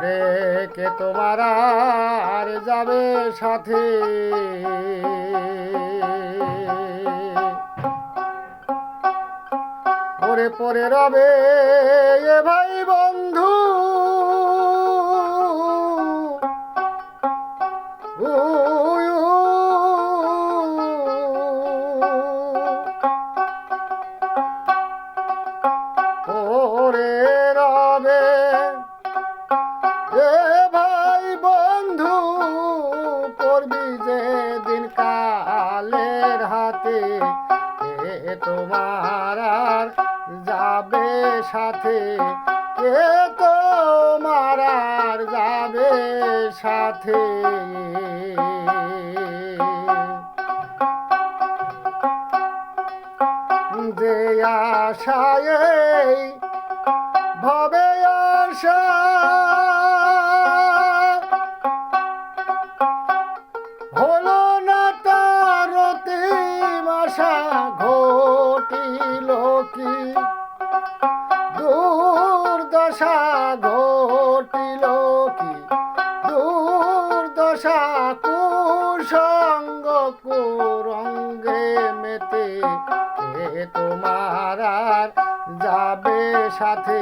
ওরে কে তোমার আর যাবে সাথে? পরে পরে রবে কালের হাতে, এ তোমার আর যাবে সাথে কে তোমার আর যাবে সাথে। যে আশায়, ভবে আশা দুর্দশা ঘটিল কি? দুর্দশা কুসঙ্গ কুরঙ্গে মেতে কে তোমার আর যাবে সাথে?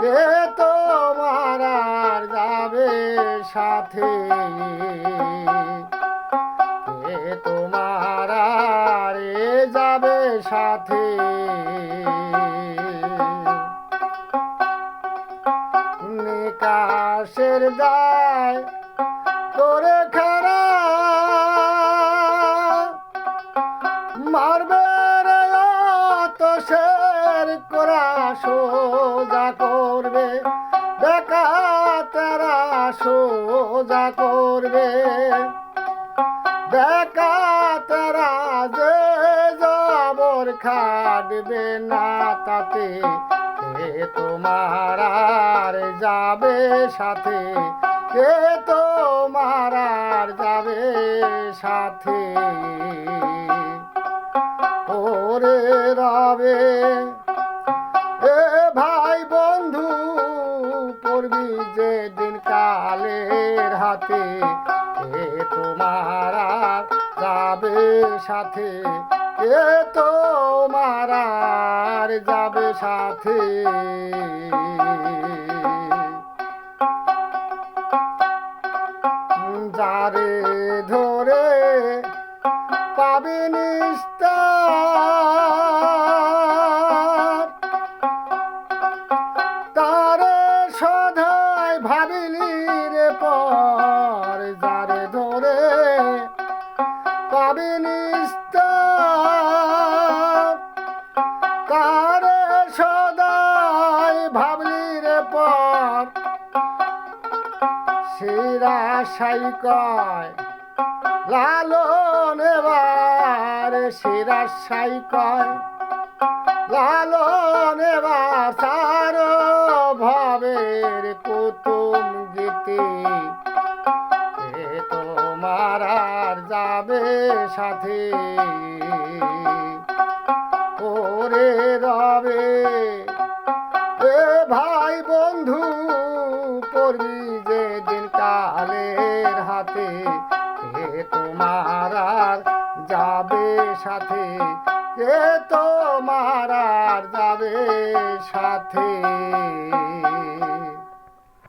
কে তোমার আর যাবে সাথে? কে তোমার আর যাবে সাথে? নিকাশের দায় করে খারা। মারবে তো শের করা সোজা করবে। দেখা তারা সোজা করবে। দেখা তারা যে জবর খাটবে না তাতে তোমার আর যাবে সাথে, কে তোমার আর যাবে সাথে? ওরে রবে, এ ভাই বন্ধু, পড়বি যে দিন কালের হাতে এ তোমার আর যাবে সাথে? এ তোমার আর যাবে সাথে? যারে ধরে পাবি নিস্তার তারে সদাই ভাবিলি রে পর, যারে ধরে পাবি নিস্তার শিরা সাই কয়, লালন এবার শিরা সাই কয়, লালন এবার তার ভবের কুতুম গীতি। তোমার আর যাবে সাথে, ওরে রবে, এ ভাই বন্ধু পড়বি যে কে তোমার যাবে সাথে কে তোমার যাবে সাথে।